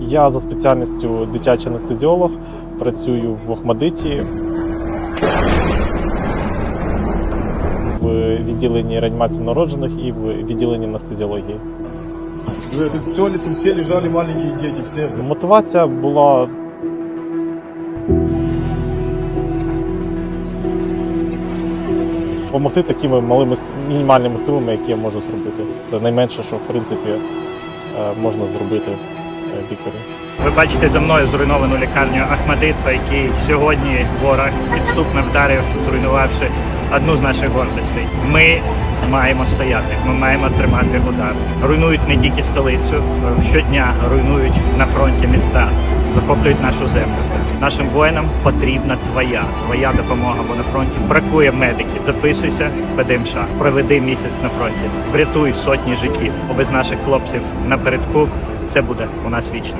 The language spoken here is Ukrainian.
Я за спеціальністю дитячий анестезіолог, працюю в Охмадиті. В відділенні реанімації народжених і в відділенні анестезіології. Тут все, тут все лежали маленькие дети, все. Мотивація була допомогти такими малими мінімальними силами, які я можу зробити. Це найменше, що в принципі е, можна зробити е. Ви бачите за мною зруйновану лікарню Ахмадит, по якій сьогодні ворог підступно вдарив, зруйнувавши одну з наших гордостей. Ми маємо стояти, ми маємо тримати удар. Руйнують не тільки столицю, щодня руйнують на фронті міста, захоплюють нашу землю. Нашим воїнам потрібна твоя, твоя допомога, бо на фронті бракує медиків. Записуйся, ПДМШ, проведи місяць на фронті, врятуй сотні життів. Бо без наших хлопців напередку це буде у нас вічно.